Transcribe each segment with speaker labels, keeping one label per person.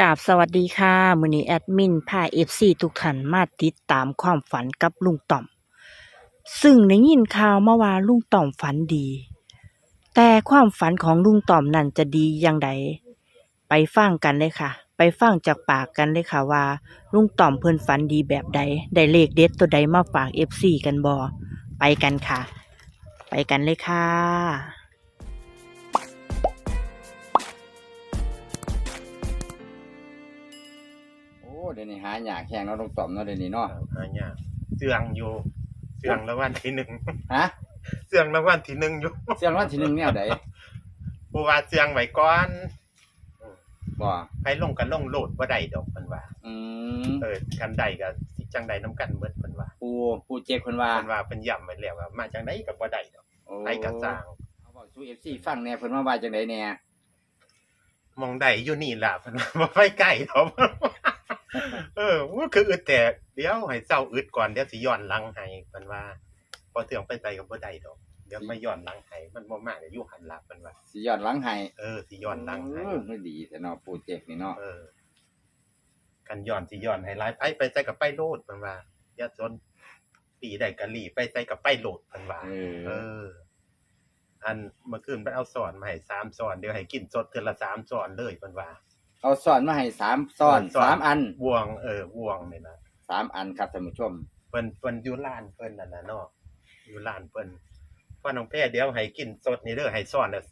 Speaker 1: กราบสวัสดีค่ะ มือนี้แอดมินพา FC ทุกท่านมาติดตามความฝันกับลุงต่อม ซึ่งได้ยินข่าวมาว่าลุงต่อมฝันดี แต่ความฝันของลุงต่อมนั่นจะดีอย่างใดไปฟังกันเลยค่ะ ไปฟังจากปากกันเลยค่ะว่า ลุงต่อมเพิ่อนฝันดีแบบใด ได้เลขเด็ดตัวใดมาฝาก FC กันบ่ไปกันค่ะ ไปกันเลยค่ะ
Speaker 2: เดี๋ยวนี้หายากแห้งเนาะต้องตอมเนาะเดี๋ยวนี้เนาะ
Speaker 3: หายากเสื่องอยู่เสื่องรางวัลที่หนึ่ง
Speaker 2: ฮะ
Speaker 3: เสื่องรางวัลที่หนึ่งอยู่
Speaker 2: เสียงวันที่หนึ่งแนวใด
Speaker 3: ผู้ว่าเสื่องไว้ก่อน
Speaker 2: บ่
Speaker 3: ให้ลงกันลงโหลดบ่ได้ดอกเพิ่นว่า
Speaker 2: อืม
Speaker 3: เออกันใดก็สิจังใดน้ำกันเบิดเพิ่นว่า
Speaker 2: ปูปูเจ็บคนว่า
Speaker 3: เพิ่นว่าเพิ่นย้ำไว้แล้วว่ามาจังใดก็บ่ได้ดอก
Speaker 2: โอ้
Speaker 3: ไปกระสร้าง
Speaker 2: เอาบอกสู้ FC ฟังแหน่เพิ่นว่าว่าจังไดแหน่
Speaker 3: มองได้อยู่นี่ล่ะเพิ่นว่าบ่ไปไกลดอก เออมันคืออึดแต่เดี๋ยวให้เศร้าอึดก่อนเดี๋ยวสิย้อนหลังให้เพิ่นว่า พอเสื่องไปไสก็บ่ได้ดอก เดี๋ยวมาย้อนหลังให้มันบ่มาเดี๋ยวอยู่หันหลังเพิ่นว่า
Speaker 2: สิย้อนหลังให้
Speaker 3: เออสิย้อนหลังให้
Speaker 2: เออไม่ดีแต่เนาะปูเจ็บนี่เนาะ
Speaker 3: เออกันย้อนสิย้อนให้หลายไปไปใส่กับไปโลดมันว่าอย่าสนปีใดกะหลีไปใส่กับไปโลดมันว่า
Speaker 2: เอ
Speaker 3: เอ
Speaker 2: อ
Speaker 3: ออันเมื่อคืนไปเอาสอนมาให้สามสอนเดี๋ยวให้กินสดเทือละสามสอนเลยมันว่า
Speaker 2: เอาซ่อนมาให้สามซ่อน
Speaker 3: ซ่อน
Speaker 2: สามอัน
Speaker 3: วงเออวงนี่นะ
Speaker 2: สามอันครับท่านผู้ชม
Speaker 3: เพิ่นเพิ่นอยู่ร้านเพิ่นนั่นน่ะเนาะอยู่ร้านเพิ่นพ่อน้องแพ้เดี๋ยวให้กินสดนี่เด้อให้สอนน่ะ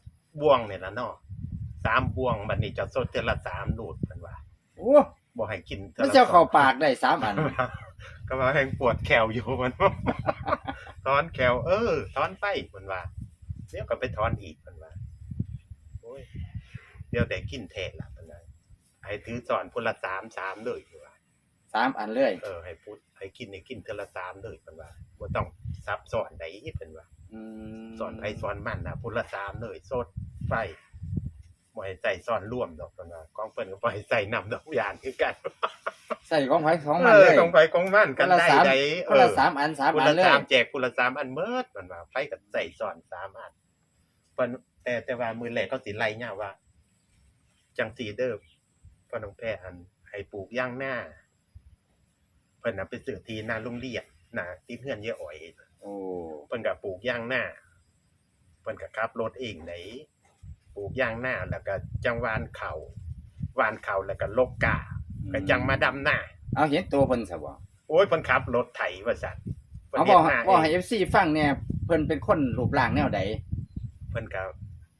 Speaker 3: บวงนี่ล่ะเนาะสามบวงบัดนี้จะสดเทือละสามโลดมันว่า
Speaker 2: โอ้
Speaker 3: บ่ให้กินทื่อ
Speaker 2: มัน
Speaker 3: ละ
Speaker 2: จะ
Speaker 3: สอง
Speaker 2: เข้าปากได้สามอัน
Speaker 3: ก็มาแหงปวดแขวอยู่มันถอนแขวเออถอนไปมันว่าเดี๋ยวก็ไปถอนอีกมันว่าโอ้ยเดี๋ยวได้กินแทนละมันว่า ให้ถือสอนพุละสามสามเลยมันว่า
Speaker 2: สามอันเลย
Speaker 3: เออให้พุทให้กินให้กินเทอละสามเลยมันว่าบ่ต้องซับสอนใดเป็นว่า
Speaker 2: อืม
Speaker 3: สอนไผสอนมันนะพุละสามเลยสดไปบ่ให้ใส่สอนร่วมดอกมันว่าของเพิ่นก็บ่ให้ใส่น้ำดอกยานคือกัน
Speaker 2: ใส่ของไผของมัน
Speaker 3: เอ
Speaker 2: เล
Speaker 3: อยของไผของมันกันได้ใด
Speaker 2: คนละสามอันสาม
Speaker 3: พุ
Speaker 2: อัน
Speaker 3: ละ
Speaker 2: เลย
Speaker 3: สามแจกพุละสามอันเมิดมันว่าไปกับใส่สอนสามอันเพิ่นแต่แต่ว่ามือแรกเขาสิไล่เนี่ยว่าจังสีเด้อ พ่อน้องแพ้อันให้ปลูกย่างหน้า เพิ่นน่ะไปซื้อที่หน้าโรงเรียนน่ะที่เพื่อนเยอะอ่อย
Speaker 2: โอ้
Speaker 3: เพิ่นก็ปลูกย่างหน้า เพิ่นก็ขับรถเองไหนปลูกย่างหน้าแล้วก็จังหวานเขาหวานเขาแล้วก็ลกกาก็จังมาดำหน้า
Speaker 2: เอาเห็นตัวเพิ่นซะบ่
Speaker 3: โอ้ยเพิ่นขับรถไถว่าซั่นเพิ่น
Speaker 2: เอา
Speaker 3: เฮ็
Speaker 2: บอ
Speaker 3: ด
Speaker 2: ก
Speaker 3: หน้า
Speaker 2: บอกให้
Speaker 3: เอง
Speaker 2: FC ฟังเนี่ยเพิ่นเป็นคนรูปร่างแนวใด
Speaker 3: เพิ่นก็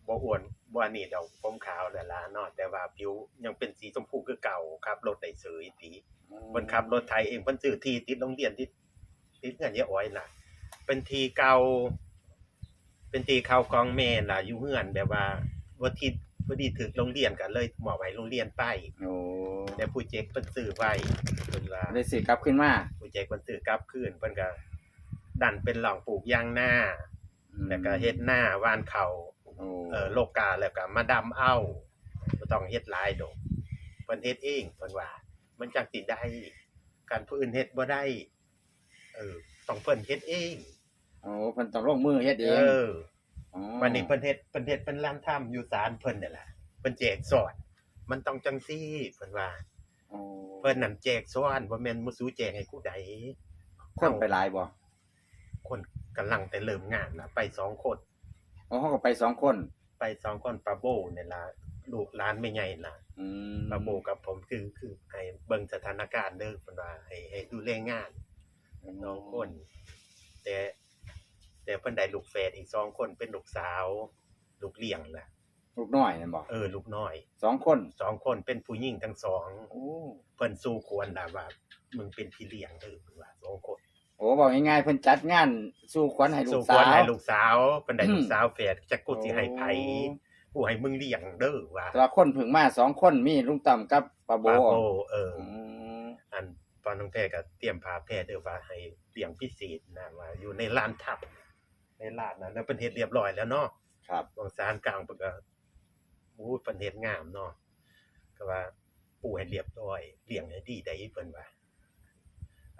Speaker 3: บ่อ้วน บ่อันนี้ดอกผมขาวแต่ละเนาะแต่ว่าผิวยังเป็นสีชมพูคือเก่าครับรถได้เสยติเพิ่นขับรถไถเองเพิ่นซื้อที่ติดโรงเรียนที่ติดเงินเยอะอ้อยน่ะ เป็นที่เก่าเป็นที่เขาของแม่ล่ะอยู่เฮือนแบบว่าบ่ที่บ่ดีถึกโรงเรียนก็เลยมอบให้โรงเรียนไป
Speaker 2: โอ้
Speaker 3: แต่ผู้เจ็กเพิ่นซื้อไว้เพิ่นว่า
Speaker 2: ได้สิกลับขึ้นมา
Speaker 3: ผู้เจ็กเพิ่นซื้อกลับคืนเพิ่นก็ดันเป็นหล่องปลูกยางหน้าแล้วก็เฮ็ดหน้าว่านเขา
Speaker 2: โอ้
Speaker 3: เออโลกาแล้วก็มาดำเอาบ่ต้องเฮ็ดหลายดอกเพิ่นเฮ็ดเองเพิ่นว่า มันจังสิได้การผู้อื่นเฮ็ดบ่ได้ เออต้องเพิ่นเฮ็ดเอง
Speaker 2: โอ้เพิ่นต้องลงมือเฮ็ดเอ
Speaker 3: เองอ
Speaker 2: อ๋อ
Speaker 3: วันนี้เพิ่นเฮ็ดเพิ่นเฮ็ดเป็นร้านทํอยู่ศาลเพิ่นนี่แหละเพิ่นแจกสอนมันต้องจังซี่เพิ่นว่า
Speaker 2: โอ้
Speaker 3: เพิ่นนั่นแจกสอนบ่แม่นมุสูแจกให้ผู้ใด
Speaker 2: คนไปหลายบ่
Speaker 3: คนกำลังแต่เริ่มงานน่ะไปสองคน
Speaker 2: อ๋อเขาก็ไปสองคน
Speaker 3: ไปสองคนปาโบนี่ล่ะลูกหลานไม่ใหญ่ล่ะ
Speaker 2: อืม
Speaker 3: ปาโบกับผมคือคือให้เบิ่งสถานการณ์เด้อเพิ่นว่าให้ให้ดูแลงานสองคน แต่ แต่เพิ่นได้ลูกแฝดอีกสองคนเป็นลูกสาว ลูกเลี้ยงน่ะ
Speaker 2: ลูกน้อยนั่นบ่
Speaker 3: เออ ลูกน้อย
Speaker 2: สองคน
Speaker 3: สองคนเป็นผู้หญิงทั้งสอง
Speaker 2: โอ้
Speaker 3: เพิ่นสู้ควรล่ะว่า มึงเป็นพี่เลี้ยงเด้อเพิ่นว่าสองคน
Speaker 2: โอ้บอกง่ายๆเพิ่นจัดงานสู่ขวัญให้ลู
Speaker 3: สู้
Speaker 2: ก
Speaker 3: คว
Speaker 2: สารว
Speaker 3: ให้ลูกสาวเพิ่นได้
Speaker 2: อืม
Speaker 3: ลูกสาวแฝดจักกูสิให้ไผ
Speaker 2: โอ้
Speaker 3: กูให้มึงเลี้ยงเด้อว่า
Speaker 2: แต่ว่าคนเพิ่งมาสองคนมีลุงต่ำกับป้าโบ
Speaker 3: ปาโบเออ
Speaker 2: อืม
Speaker 3: อันตอนน้องแท้ก็เตรียมพาแพทย์เด้อว่าให้เลี้ยงพิเศษนะว่าอยู่ในลานทับ ในลานนั้นแล้วเพิ่นเฮ็ดเรียบร้อยแล้วเนาะ
Speaker 2: ครับ
Speaker 3: วางสารกลางเพิ่นก็โอ้ยเพิ่นเฮ็ดงามเนาะก็ว่าปูให้เรียบร้อยเลี้ยงให้ดีได้เพิ่นว่า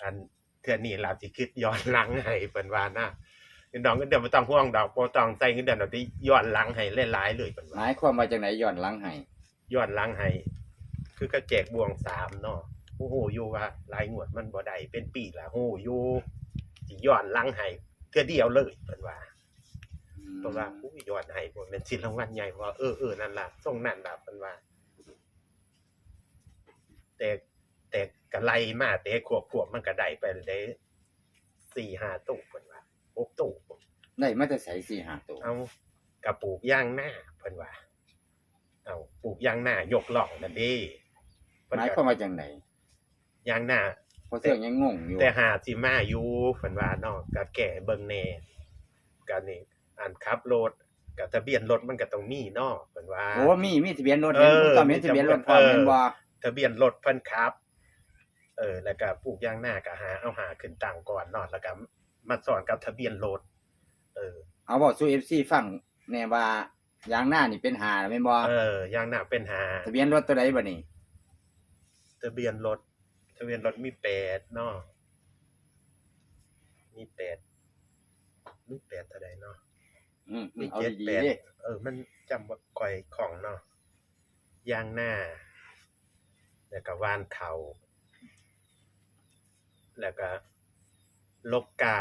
Speaker 3: อันเทื่อนี้ลาสิคิดย้อนหลังให้เพิ่นว่านะเงินดอกเงินเดือนบ่ต้องห่วงดอกบ่ต้องใส่เงินเดือนดอกที่ย้อนหลังให้หลายๆเลยเพิ่น
Speaker 2: ห
Speaker 3: ว่า
Speaker 2: มายความว่าจังไหนย้อนหลังให้
Speaker 3: ย้อนหลังให้ คือก็แจกบวงสามเนาะโอ้โหอยู่ว่าหลายงวดมันบ่ได้เป็นปีละโอ้โหอยู่สิย้อนหลังให้เทื่อเดียวเลยเพิ่นว่าเพราะว่าผู้ยอดให้บ่แม่นสิรางวัลใหญ่ว่าเออเออนั่นล่ะส่งนั่นล่ะเพิ่นว่า แต่ แต่ก็ไล่มาแต่ขวบขวบมันก็ได้ไปได้สี่ห้าตู้เพิ่นว่าหกตู้
Speaker 2: ได้มาแต่ใส่สี่ห้าตัว
Speaker 3: เอากระปลูกย่างหน้าเพิ่นว่า เอาปลูกย่างหน้ายกล่องนั่นเด้เพิ่น
Speaker 2: หมายค
Speaker 3: ก็
Speaker 2: วามว่าจังได
Speaker 3: ย่างหน้า
Speaker 2: เพราะเสื้อยังงงอยู่
Speaker 3: แต่หาสิมาอยู่เพิ่นว่าเนาะก็แก่เบิ่งแหน่ก็นี่อันขับรถกับทะเบียนรถมันก็ต้องมีเนาะเพิ่นว่า
Speaker 2: โอ้มีมีทะเบียนรถ
Speaker 3: เอ
Speaker 2: เห็น
Speaker 3: อ
Speaker 2: ลุงต่อมเห็นทะเบียนรถพร้อม
Speaker 3: เออ
Speaker 2: เห็นบ่
Speaker 3: ทะเบียนรถเพิ่นครับ เออ แล้วก็ปลูกย่างหน้าก็หาเอาหาขึ้นต่างก่อนเนาะแล้วก็มาสอนกับทะเบียนรถเออ
Speaker 2: เอาบอกสู่ FC ฟังแน่ว่ายางหน้านี่เป็นหาแม่นบ่
Speaker 3: เออย่างหน้าเป็นหา
Speaker 2: ทะเบียนรถตัวใดบ่นี่
Speaker 3: ทะเบียนรถทะเบียนรถมีแปดเนาะมีแปดมีแปดเท่าใดเนาะ
Speaker 2: อืม
Speaker 3: มี
Speaker 2: เอา
Speaker 3: เจ็ด
Speaker 2: ดี
Speaker 3: แป
Speaker 2: ๆ
Speaker 3: ด
Speaker 2: เด้
Speaker 3: เออ มันจำว่าก่อยของเนาะย่างหน้าแล้วก็ว่านเขา แล้วก็ลกกา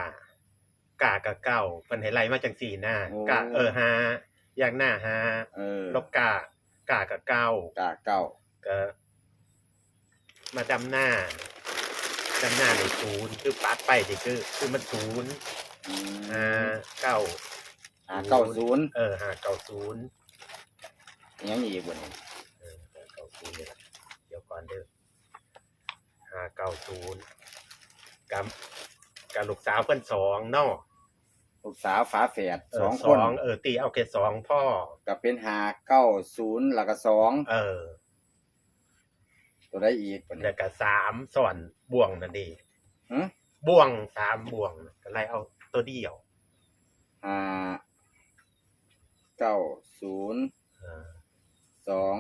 Speaker 3: กากะเก้าเพิ่นให้ไล่มาจังสี่หน้า
Speaker 2: โอ้
Speaker 3: กาเออหาย่างหน้าหา
Speaker 2: เออ
Speaker 3: ลกกากากะเก้า
Speaker 2: กาเก้า
Speaker 3: ก็มาดำหน้าดำหน้าในศูนย์คือปัดไปนี่คือ คือมันศูนย์
Speaker 2: อืม
Speaker 3: ห้าเก้า
Speaker 2: หาเก้าศูนย์
Speaker 3: เออห้าเก้าศูนย์
Speaker 2: ยังอีกบ่นี่
Speaker 3: เออห้าเก้าศูนย์เนี่ยเดี๋ยวก่อนเด้อห้าเก้าศูนย์ กับกับลูกสาวเพิ่นสองเนาะ
Speaker 2: ลูกสาวฝาแฝด
Speaker 3: เอ
Speaker 2: ส
Speaker 3: อ
Speaker 2: อง
Speaker 3: ส
Speaker 2: ค
Speaker 3: อนงเออตีเอาแค่สองพ่อ
Speaker 2: ก็เป็นหาเก้าศูนย์แล้วก็สอง
Speaker 3: เออ
Speaker 2: ตัวใดอีกบ่นี่
Speaker 3: แล้วก็สามส่วนบ่วงนั่นเอง
Speaker 2: หึ
Speaker 3: บ่วงสามบ่วงก็ไล่เอาตัวเดียว
Speaker 2: หาเก้าศูนย์
Speaker 3: เออ
Speaker 2: สอง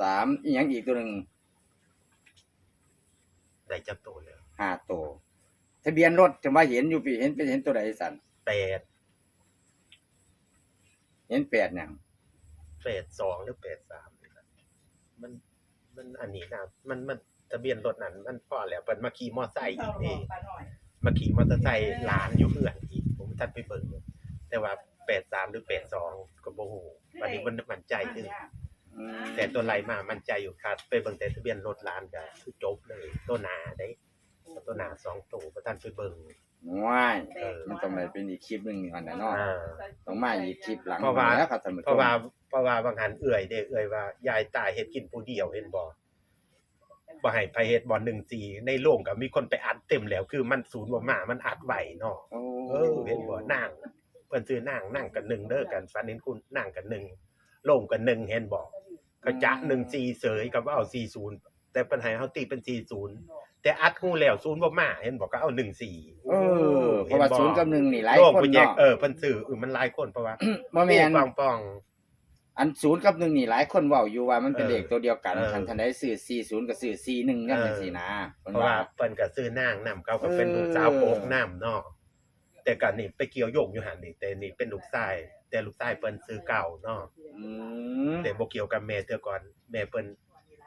Speaker 2: สามอีกยังอีกตัวหนึ่ง
Speaker 3: ได้จักตัวเลย
Speaker 2: ห้าตัวทะเบียนรถจะว่าเห็นอยู่พี่เห็นเป็นเห็นตัวใดสัน
Speaker 3: แปด
Speaker 2: เห็นแปดอย่าง
Speaker 3: แปดสองหรือแปดสามนี่ล่ะมันมันอันนี้นะมันมันทะเบียนรถนั้นมันพอแล้วเปิดมาขี่มอไซค์อีกนี่ มาขี่มอเตอร์ไซค์หลานอยู่เพื่อนอีกผมท่านไปเบิ่งอยู่แต่ว่าแปดสามหรือแปดสองก็บ่ฮู้วันนี้มันมันใจขึ้น
Speaker 2: อืม
Speaker 3: แต่ตัวไรมามันใจอยู่ครับ ไปเบิ่งแต่ทะเบียนรถหลานก็คือจบเลยตัวหนาได้ตัวหนาสองตัวบ่ท่านไปเบิ่ง
Speaker 2: ว้าย
Speaker 3: เออ
Speaker 2: มันต้องได้เป็นอีกคลิปหนึ่งก่อนนะเนาะ
Speaker 3: อ่า
Speaker 2: ต้องมาอีกคลิปหลัง
Speaker 3: เพราะว่า
Speaker 2: แล้วครับท่านผู้ชม
Speaker 3: เพราะว่าเพราะว่าบางหันเอื่อยเด้เอื่อยว่ายายตายเฮ็ดกินผู้เดียวเห็นบ่บ่ให้ไปเฮ็ดบ่1 4ในโรงก็มีคนไปอัดเต็มแล้ว คือมันศูนย์บ่มามันอัดไว้เนาะ
Speaker 2: โอ้
Speaker 3: เออเห็นบ่นางเพิ่นซื้อนางนั่งกันหนึ่งเด้อกันฟันเห็นคุณนั่งกันหนึ่ง โล่งกันหนึ่งเห็นบ่เขาจะ1 4เสยกับว่าเอา40แต่เพิ่นให้เฮาตีเป็น40แต่อัดฮู้แล้วศูนย์บ่มาเห็นบ่ก็เอา14
Speaker 2: เออเพราะว่าศูนย์กับหนึ่งนี่หลาย
Speaker 3: โลก
Speaker 2: คน
Speaker 3: ผู้แยก
Speaker 2: เนาะ
Speaker 3: เออเพิ่นซื้อเออมันหลายคนเพราะว่า
Speaker 2: บ่แม่น
Speaker 3: ปองปอง
Speaker 2: อันศูนย์กับหนึ่งนี่หลายคนเว้าอยู่ว่ามันเป็น
Speaker 3: เออ
Speaker 2: เลขตัวเดียวกัน
Speaker 3: เออ
Speaker 2: คันทันได้ซื้อ40กับซื้อ41จัง
Speaker 3: เออ
Speaker 2: จังซี่นะเพิ่น
Speaker 3: เพราะ
Speaker 2: ว่า
Speaker 3: ว่าเปิ้นก็ซื้อนางนํเขาก็เป็น
Speaker 2: เออ
Speaker 3: ลูกสาวโปกน้ำเนาะแต่ก็นี่ไปเกี่ยวโยงอยู่หั่นนี่แต่นี่เป็นลูกชาย แต่ลูกชายเปิ้นซื้อเก่าเนาะ
Speaker 2: อืม
Speaker 3: แต่บ่เกี่ยวกับแม่เทื่อก่อนแม่เปิ้น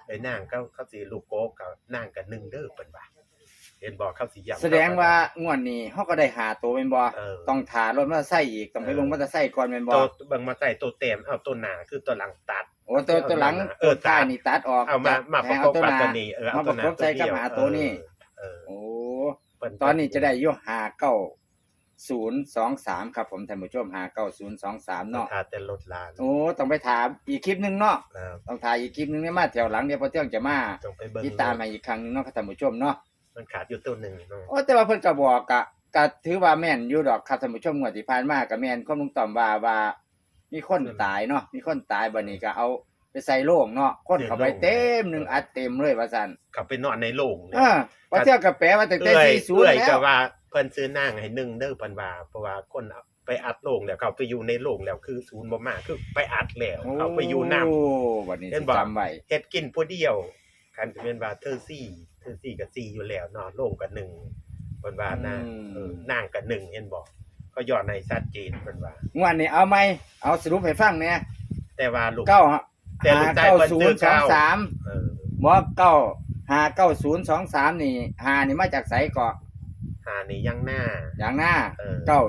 Speaker 3: ไอ้นางเขาเขาสิลูกโกกกับนางกับหนึ่งเด้อเปิ้นว่าเห็นบอกเขาสิย้ำ
Speaker 2: แสดงว่างวดนี้เฮาก็ได้หาตัวแม่นบ่
Speaker 3: เออ
Speaker 2: ต้องถารถมอเตอร์ไซค์อีกต้องไป
Speaker 3: เออ
Speaker 2: ลงมอเตอร์ไซค์ก่อนแม่นบ่
Speaker 3: ตัวเบิ่งมาใส่ตัวเต็มเอาตัวหน้าคือตัวหลังตัด
Speaker 2: โอ้ตัวตัวหลัง
Speaker 3: เออ
Speaker 2: ตัวท้ายนี่ตัดออก
Speaker 3: เอามามาประ
Speaker 2: ให้
Speaker 3: กบ
Speaker 2: ตัว
Speaker 3: กับ
Speaker 2: หน้า
Speaker 3: ตัวนี้เออเอาตัวหน้า
Speaker 2: มาประกบใส่กับหาตัวนี้
Speaker 3: เออ
Speaker 2: โอ้
Speaker 3: เปิ้
Speaker 2: ตอนนี้จะได้อยู่หาเก้า ศูนย์สองสามครับผมท่านผู้ชมหาเก้าศูนย์สองสามเนาะ
Speaker 3: ทาแต่รถลาน
Speaker 2: โอ้ต้องไปถามอีกคลิปหนึงเนาะ
Speaker 3: นะครับ
Speaker 2: ต้องถ่ายอีกคลิปหนึงเนี่ยมาแถวหลังเดี๋ยวพอเที่ยงจะมา
Speaker 3: ต้องไปเบิ่ง
Speaker 2: ติดตามมาอีกครั้งหนึงเนาะครับท่านผู้ชมเนาะ
Speaker 3: มันขาดอยู่ตัวหนึ่งเนาะ
Speaker 2: โอ้แต่ว่าเพิ่นก็บอกกะก็ถือว่าแม่นอยู่ดอกครับท่านผู้ชมงวดที่ผ่านมาก็แม่นความลุงต่อมว่าว่ามีคนตายเนาะมีคนตายบัดนี้ก็เอาไปใส่โลงเนาะคนเข้าไปเต็มหนึงอัดเต็มเลยว่าซั่น
Speaker 3: ขับไปนอนในโรงเลย
Speaker 2: เออพอเที่ยงก็แปลว่าตั้งแต่
Speaker 3: เอ้ย
Speaker 2: 40
Speaker 3: เอ้ย
Speaker 2: แล้
Speaker 3: ก็
Speaker 2: ว
Speaker 3: ว่าเพิ่นซื้อนั่งให้หนึ่งเด้อเพิ่นว่าเพราะว่าคนเอาไปอัดโรงแล้วเขาไปอยู่ในโรงแล้วคือศูนย์บ่มาคือไปอัดแล้วเขาไปอยู่น้
Speaker 2: โอ้บัดนี้
Speaker 3: เห็
Speaker 2: สิ
Speaker 3: นบ่
Speaker 2: จำไว้
Speaker 3: เฮ็ดกินผู้เดียวกันก็เป็นว่าเธอซี่เธอซี่กับซี่อยู่แล้วเนาะโรงกับหนึ่งเพิ่นว่านะเออนั่งกับหนึ่งเห็นบ่ก็ย้อนในชัดเจนเพิ่นว่า
Speaker 2: งวดนี้เอาไหมเอาสรุปให้ฟังเนี่ย
Speaker 3: แต่ว่าลูก
Speaker 2: เก้า
Speaker 3: แต่ลูกชาย
Speaker 2: เก้า
Speaker 3: เพิ่น
Speaker 2: ศู
Speaker 3: ซื้
Speaker 2: น
Speaker 3: อ
Speaker 2: ย์สอง
Speaker 3: เก้า
Speaker 2: สาม
Speaker 3: เออ
Speaker 2: โมบ่เก้าหาเก้าศูนย์สองสามนี่หานี่มาจากไสเกาะ
Speaker 3: หานี่ยังหน้า
Speaker 2: อย่างหน้า
Speaker 3: เออ
Speaker 2: เก้า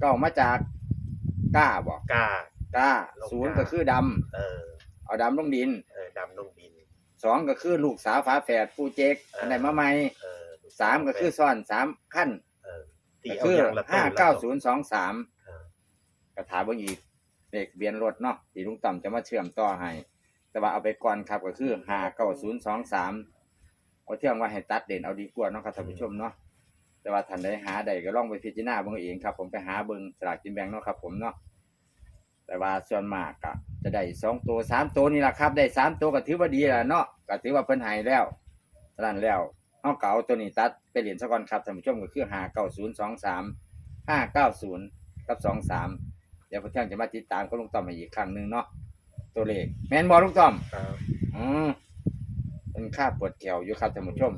Speaker 2: เก้ามาจากก้าบ่
Speaker 3: กล้า
Speaker 2: ก้า
Speaker 3: ลง
Speaker 2: ศูนย์
Speaker 3: กา
Speaker 2: ก็คือดำ
Speaker 3: เออ
Speaker 2: เอาดำลงดิน
Speaker 3: เออดำลงดิน
Speaker 2: สองก็คือลูกสาวฝาแฝดผู้เจก
Speaker 3: เอออั
Speaker 2: อันไหนมาใหม่
Speaker 3: เออ
Speaker 2: สามก็คือซ้อนสามขั้น
Speaker 3: เออตี
Speaker 2: ก็
Speaker 3: เอา
Speaker 2: คือ
Speaker 3: อย่างละ
Speaker 2: ห้า
Speaker 3: ต้นละ
Speaker 2: เก้า
Speaker 3: ต้น
Speaker 2: ศูนย์สองสาม
Speaker 3: เออ
Speaker 2: กระถาเบิ่งอีกเลขเบียนรถเนาะที่ลุงต่ำจะมาเชื่อมต่อให้ แต่ว่าเอาไปก่อนครับก็คือห้าเก้าศูนย์สองสามเอาเที่ยงว่าให้ตัดเด่นเอาดีกว่าเนาะครับท่านผู้ชมเนาะ แต่ว่าท่านใดหาใดก็ลองไปพิจารณาเบิ่งเองครับผมไปหาเบิ่งสลากกินแบ่งเนาะครับ ผมเนาะแต่ว่าส่วนมากก็จะได้สองตัวสามตัวนี่แหละครับ ได้สามตัวก็ถือว่าดีแล้วเนาะก็ถือว่าเพิ่นให้แล้วฉะนั้นแล้วเอาเก่าตัวนี้ตัดไปเหรียญซะก่อนครับท่านผู้ชมก็คือห้าเก้าศูนย์สองสามห้าเก้าศูนย์กับสองสามเดี๋ยวพอเที่ยงจะมาติดตามก็ลุงต้อมให้อีกครั้งหนึ่งเนาะตัวเลขแม่นบอลุงต้อม
Speaker 3: ครับ
Speaker 2: อืมเป็นค่าปวดแขวอยู่ครับท่านผู้ชม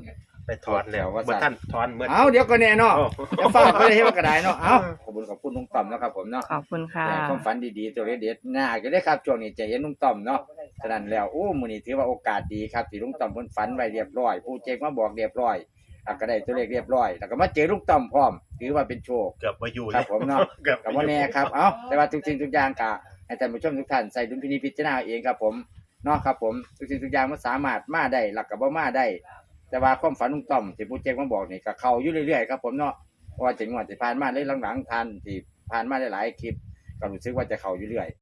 Speaker 3: ไปถอนแล้ว
Speaker 2: ว่า
Speaker 3: เมื่อ
Speaker 2: สั่น
Speaker 3: ท่านถอนเมื่อ
Speaker 2: เอาเดี๋ยวก็แน่เนาะ
Speaker 3: โอ้
Speaker 2: จะฝากไปเลยให้ว่ากระไดเนาะเอาขอบคุณขอบคุณลุงต้อมเนาะครับผมเนาะ
Speaker 1: ขอบคุณค่ะ
Speaker 2: แต่ความฝันดีๆตัวเด็ดๆหน้าก็ได้ครับช่วงนี้จะเห็นลุงต้อมเนาะฉะนั้นแล้วโอ้มื้อนี้ถือว่าโอกาสดีครับที่ลุงต้อมเพิ่นฝันไว้เรียบร้อยผู้เจกมาบอกเรียบร้อยแล้วก็ได้ตัวเลขเรียบร้อย แล้วก็มาเจอลุงต้อมพร้อม ถือว่าเป็นโชค
Speaker 3: เกือบมาอยู่
Speaker 2: ครับผมเนาะ
Speaker 3: เกือบ
Speaker 2: กับว่าแน่ครับเอ้าแต่ว่าทุกสิ่งทุกอย่างกะให้ท่านผู้ชมทุกท่านใส่ดุลพินิจพิจารณาเอาเองครับผมเนาะครับผมทุกสิ่งทุกอย่างมันสามารถมาได้หลักกับว่ามาได้ แต่ว่าความฝันลุงต้อมที่ผู้แจ้งมาบอกนี่ก็เข้าอยู่เรื่อยๆครับผมเนาะเพราะว่าถึงวันที่ผ่านมาได้หลังๆทันที่ผ่านมาได้หลายคลิปก็รู้สึกว่าจะเข้าอยู่เรื่อย